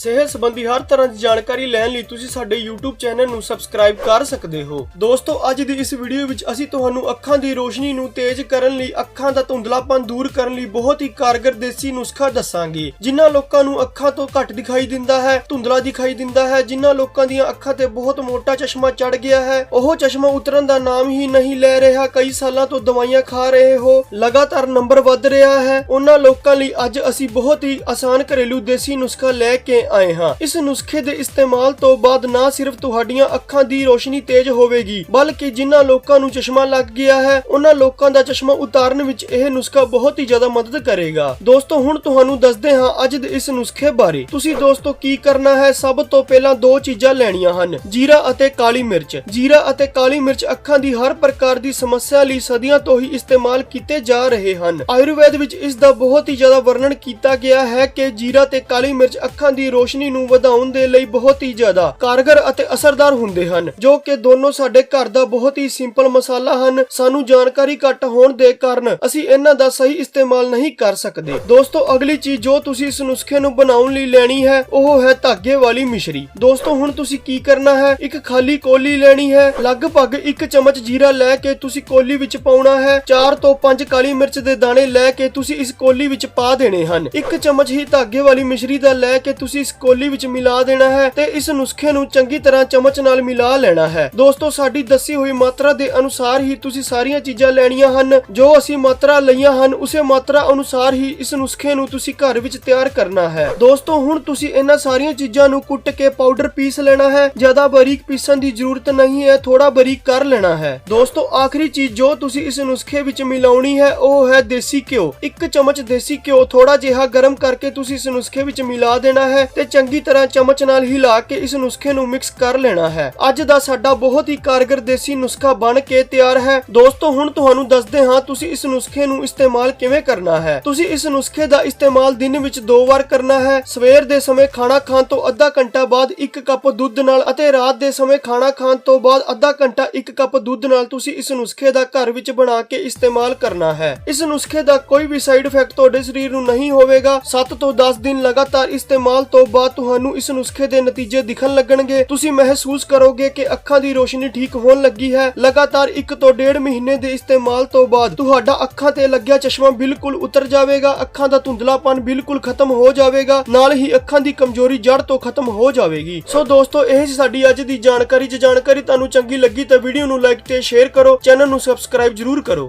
ਸਿਹਤ ਸੰਬੰਧੀ ਹਰ ਤਰ੍ਹਾਂ ਦੀ ਜਾਣਕਾਰੀ ਲੈਣ ਲਈ ਤੁਸੀਂ ਸਾਡੇ YouTube ਚੈਨਲ ਨੂੰ ਸਬਸਕ੍ਰਾਈਬ ਕਰ ਸਕਦੇ ਹੋ। ਦੋਸਤੋ, ਅੱਜ ਦੀ ਇਸ ਵੀਡੀਓ ਵਿੱਚ ਅਸੀਂ ਤੁਹਾਨੂੰ ਅੱਖਾਂ ਦੀ ਰੋਸ਼ਨੀ ਨੂੰ ਤੇਜ਼ ਕਰਨ ਲਈ, ਅੱਖਾਂ ਦਾ ਧੁੰਦਲਾਪਨ ਦੂਰ ਕਰਨ ਲਈ ਬਹੁਤ ਹੀ ਕਾਰਗਰ ਦੇਸੀ ਨੁਸਖਾ ਦੱਸਾਂਗੇ, ਜਿਨ੍ਹਾਂ ਲੋਕਾਂ ਨੂੰ ਅੱਖਾਂ ਤੋਂ ਘੱਟ ਦਿਖਾਈ ਦਿੰਦਾ ਹੈ, ਧੁੰਦਲਾ ਦਿਖਾਈ ਦਿੰਦਾ ਹੈ, ਜਿਨ੍ਹਾਂ ਲੋਕਾਂ ਦੀਆਂ ਅੱਖਾਂ ਤੇ ਬਹੁਤ ਮੋਟਾ ਚਸ਼ਮਾ ਚੜ ਗਿਆ ਹੈ। ਉਹ ਚਸ਼ਮਾ ਉਤਰਨ ਦਾ ਨਾਮ ਹੀ ਨਹੀਂ ਲੈ ਰਿਹਾ। ਕਈ ਸਾਲਾਂ ਤੋਂ ਦਵਾਈਆਂ ਖਾ ਰਹੇ ਹੋ, ਲਗਾਤਾਰ ਨੰਬਰ ਵੱਧ ਰਿਹਾ ਹੈ। ਉਹਨਾਂ ਲੋਕਾਂ ਲਈ ਅੱਜ ਅਸੀਂ ਬਹੁਤ ਹੀ ਆਸਾਨ ਘਰੇਲੂ ਦੇਸੀ ਨੁਸਖਾ ਲੈ ਕੇ ਆਏ ਹਾਂ। ਇਸ ਨੁਸਖੇ ਦੇ ਇਸਤੇਮਾਲ ਤੋਂ ਬਾਅਦ ਨਾ ਸਿਰਫ ਤੁਹਾਡੀਆਂ ਅੱਖਾਂ ਦੀ ਰੋਸ਼ਨੀ ਤੇਜ਼ ਹੋਵੇਗੀ, ਬਲਕਿ ਜਿਨ੍ਹਾਂ ਲੋਕਾਂ ਨੂੰ ਚਸ਼ਮਾ ਲੱਗ ਗਿਆ ਹੈ, ਉਹਨਾਂ ਲੋਕਾਂ ਦਾ ਚਸ਼ਮਾ ਉਤਾਰਨ ਵਿੱਚ ਇਹ ਨੁਸਖਾ ਬਹੁਤ ਹੀ ਜ਼ਿਆਦਾ ਮਦਦ ਕਰੇਗਾ। ਦੋਸਤੋ, ਹੁਣ ਤੁਹਾਨੂੰ ਦੱਸਦੇ ਹਾਂ ਅੱਜ ਦੇ ਇਸ ਨੁਸਖੇ ਬਾਰੇ। ਤੁਸੀਂ ਦੋਸਤੋ, ਕੀ ਕਰਨਾ ਹੈ? ਸਭ ਤੋਂ ਪਹਿਲਾਂ ਦੋ ਚੀਜ਼ਾਂ ਲੈਣੀਆਂ ਹਨ। ਜੀਰਾ ਅਤੇ ਕਾਲੀ ਮਿਰਚ। ਜੀਰਾ ਅਤੇ ਕਾਲੀ ਮਿਰਚ ਅੱਖਾਂ ਦੀ ਹਰ ਪ੍ਰਕਾਰ ਦੀ ਸਮੱਸਿਆ ਲਈ ਸਦੀਆਂ ਤੋਂ ਹੀ ਇਸਤੇਮਾਲ ਕੀਤੇ ਜਾ ਰਹੇ ਹਨ। ਆਯੁਰਵੇਦ ਵਿੱਚ ਇਸ ਦਾ ਬਹੁਤ ਹੀ ਜ਼ਿਆਦਾ ਵਰਣਨ ਕੀਤਾ ਗਿਆ ਹੈ ਕਿ ਜੀਰਾ ਤੇ ਕਾਲੀ ਮਿਰਚ ਅੱਖਾਂ ਦੀ ਰੋਸ਼ਨੀ ਨੂੰ ਵਧਾਉਣ ਦੇ ਲਈ ਬਹੁਤ ਹੀ ਜ਼ਿਆਦਾ ਕਾਰਗਰ ਅਤੇ ਅਸਰਦਾਰ ਹੁੰਦੇ ਹਨ, ਜੋ ਕਿ ਦੋਨੋਂ ਸਾਡੇ ਘਰ ਦਾ ਬਹੁਤ ਹੀ ਸਿੰਪਲ ਮਸਾਲਾ ਹਨ। ਸਾਨੂੰ ਜਾਣਕਾਰੀ ਘੱਟ ਹੋਣ ਦੇ ਕਾਰਨ ਅਸੀਂ ਇਹਨਾਂ ਦਾ ਸਹੀ ਇਸਤੇਮਾਲ ਨਹੀਂ ਕਰ ਸਕਦੇ। ਦੋਸਤੋ, ਅਗਲੀ ਚੀਜ਼ ਜੋ ਤੁਸੀਂ ਇਸ ਨੁਸਖੇ ਨੂੰ ਬਣਾਉਣ ਲਈ ਲੈਣੀ ਹੈ, ਉਹ ਹੈ ਧਾਗੇ ਵਾਲੀ ਮਿਸ਼ਰੀ। ਦੋਸਤੋ, ਹੁਣ ਤੁਸੀਂ ਕੀ ਕਰਨਾ ਹੈ? ਇੱਕ ਖਾਲੀ ਕੋਲੀ ਲੈਣੀ ਹੈ। ਲਗਭਗ ਇੱਕ ਚਮਚ ਜੀਰਾ ਲੈ ਕੇ ਤੁਸੀਂ ਕੋਲੀ ਵਿੱਚ ਪਾਉਣਾ ਹੈ। 4 ਤੋਂ 5 ਕਾਲੀ ਮਿਰਚ ਦੇ ਦਾਣੇ ਲੈ ਕੇ ਤੁਸੀਂ ਇਸ ਕੋਲੀ ਵਿੱਚ ਪਾ ਦੇਣੇ ਹਨ। ਇੱਕ ਚਮਚ ਹੀ ਧਾਗੇ ਵਾਲੀ ਮਿਸ਼ਰੀ ਦਾ ਲੈ ਕੇ ਤੁਸੀਂ ਇਸ ਕੋਲੀ ਵਿੱਚ ਮਿਲਾ ਦੇਣਾ ਹੈ ਤੇ ਇਸ ਨੁਸਖੇ ਨੂੰ ਚੰਗੀ ਤਰ੍ਹਾਂ ਚਮਚ ਨਾਲ ਮਿਲਾ ਲੈਣਾ ਹੈ। ਦੋਸਤੋ, ਸਾਡੀ ਦੱਸੀ ਹੋਈ ਮਾਤਰਾ ਦੇ ਅਨੁਸਾਰ ਹੀ ਤੁਸੀਂ ਸਾਰੀਆਂ ਚੀਜ਼ਾਂ ਲੈਣੀਆਂ ਹਨ। ਜੋ ਅਸੀਂ ਮਾਤਰਾ ਲਈਆਂ ਹਨ, ਉਸੇ ਮਾਤਰਾ ਅਨੁਸਾਰ ਹੀ ਇਸ ਨੁਸਖੇ ਨੂੰ ਤੁਸੀਂ ਘਰ ਵਿੱਚ ਤਿਆਰ ਕਰਨਾ ਹੈ। ਦੋਸਤੋ, ਹੁਣ ਤੁਸੀਂ ਇਹਨਾਂ ਸਾਰੀਆਂ ਚੀਜ਼ਾਂ ਨੂੰ ਕੁੱਟ ਕੇ ਪਾਊਡਰ ਪੀਸ ਲੈਣਾ ਹੈ। ਜ਼ਿਆਦਾ ਬਾਰੀਕ ਪੀਸਣ ਦੀ ਜ਼ਰੂਰਤ ਨਹੀਂ ਹੈ ਥੋੜਾ ਬਾਰੀਕ ਕਰ ਲੈਣਾ ਹੈ। ਦੋਸਤੋ, ਆਖਰੀ ਚੀਜ਼ ਜੋ ਤੁਸੀਂ ਇਸ ਨੁਸਖੇ ਵਿੱਚ ਮਿਲਾਉਣੀ ਹੈ, ਉਹ ਹੈ ਦੇਸੀ ਘਿਓ। ਇੱਕ ਚਮਚ ਦੇਸੀ ਘਿਓ ਥੋੜਾ ਜਿਹਾ ਗਰਮ ਕਰਕੇ ਤੁਸੀਂ ਇਸ ਨੁਸਖੇ ਵਿੱਚ ਮਿਲਾ ਦੇਣਾ ਹੈ ਤੇ ਚੰਗੀ ਤਰ੍ਹਾਂ ਚਮਚ ਨਾਲ ਹਿਲਾ ਕੇ ਇਸ ਨੁਸਖੇ ਨੂੰ ਮਿਕਸ ਕਰ ਲੈਣਾ ਹੈ। ਅੱਜ ਦਾ ਸਾਡਾ ਬਹੁਤ ਹੀ ਕਾਰਗਰ ਦੇਸੀ ਨੁਸਖਾ ਬਣ ਕੇ ਤਿਆਰ ਹੈ। ਦੋਸਤੋ, ਹੁਣ ਤੁਹਾਨੂੰ ਦੱਸਦੇ ਹਾਂ ਤੁਸੀਂ ਇਸ ਨੁਸਖੇ ਨੂੰ ਇਸਤੇਮਾਲ ਕਿਵੇਂ ਕਰਨਾ ਹੈ। ਤੁਸੀਂ ਇਸ ਨੁਸਖੇ ਦਾ ਇਸਤੇਮਾਲ ਦਿਨ ਵਿੱਚ ਦੋ ਵਾਰ ਕਰਨਾ ਹੈ। ਸਵੇਰ ਦੇ ਸਮੇਂ ਖਾਣਾ ਖਾਣ ਤੋਂ ਅੱਧਾ ਘੰਟਾ ਬਾਅਦ ਇੱਕ ਕੱਪ ਦੁੱਧ ਨਾਲ ਅਤੇ ਰਾਤ ਦੇ ਸਮੇਂ ਖਾਣਾ ਖਾਣ ਤੋਂ ਬਾਅਦ ਅੱਧਾ ਘੰਟਾ ਇੱਕ ਕੱਪ ਦੁੱਧ ਨਾਲ ਤੁਸੀਂ ਇਸ ਨੁਸਖੇ ਦਾ ਘਰ ਵਿੱਚ ਬਣਾ ਕੇ ਇਸਤੇਮਾਲ ਕਰਨਾ ਹੈ। ਇਸ ਨੁਸਖੇ ਦਾ ਕੋਈ ਵੀ ਸਾਈਡ ਇਫੈਕਟ ਤੁਹਾਡੇ ਸਰੀਰ ਨੂੰ ਨਹੀਂ ਹੋਵੇਗਾ। 7 ਤੋਂ 10 ਦਿਨ ਲਗਾਤਾਰ ਇਸਤੇਮਾਲ ਤੋਂ ਬਾਅਦ ਤੁਹਾਨੂੰ ਇਸ ਨੁਸਖੇ ਦੇ ਨਤੀਜੇ ਦਿਖਣ ਲੱਗਣਗੇ। ਤੁਸੀਂ ਮਹਿਸੂਸ ਕਰੋਗੇ ਕਿ ਅੱਖਾਂ ਦੀ ਰੋਸ਼ਨੀ ਠੀਕ ਹੋਣ ਲੱਗੀ ਹੈ। ਲਗਾਤਾਰ 1 ਤੋਂ 1.5 ਮਹੀਨੇ ਦੇ ਇਸਤੇਮਾਲ ਤੋਂ ਬਾਅਦ ਤੁਹਾਡਾ ਅੱਖਾਂ ਤੇ ਲੱਗਿਆ ਚਸ਼ਮਾ ਬਿਲਕੁਲ ਉਤਰ ਜਾਵੇਗਾ। ਅੱਖਾਂ ਦਾ ਧੁੰਦਲਾਪਨ ਬਿਲਕੁਲ ਖਤਮ ਹੋ ਜਾਵੇਗਾ। ਨਾਲ ਹੀ ਅੱਖਾਂ ਦੀ ਕਮਜ਼ੋਰੀ ਜੜ ਤੋਂ ਖਤਮ ਹੋ ਜਾਵੇਗੀ। ਸੋ ਦੋਸਤੋ, ਇਹ ਸੀ ਸਾਡੀ ਅੱਜ ਦੀ ਜਾਣਕਾਰੀ। ਜੇ ਜਾਣਕਾਰੀ ਤੁਹਾਨੂੰ ਚੰਗੀ ਲੱਗੀ ਤਾਂ ਵੀਡੀਓ ਨੂੰ ਲਾਈਕ ਤੇ ਸ਼ੇਅਰ ਕਰੋ। ਚੈਨਲ ਨੂੰ ਸਬਸਕ੍ਰਾਈਬ ਜਰੂਰ ਕਰੋ।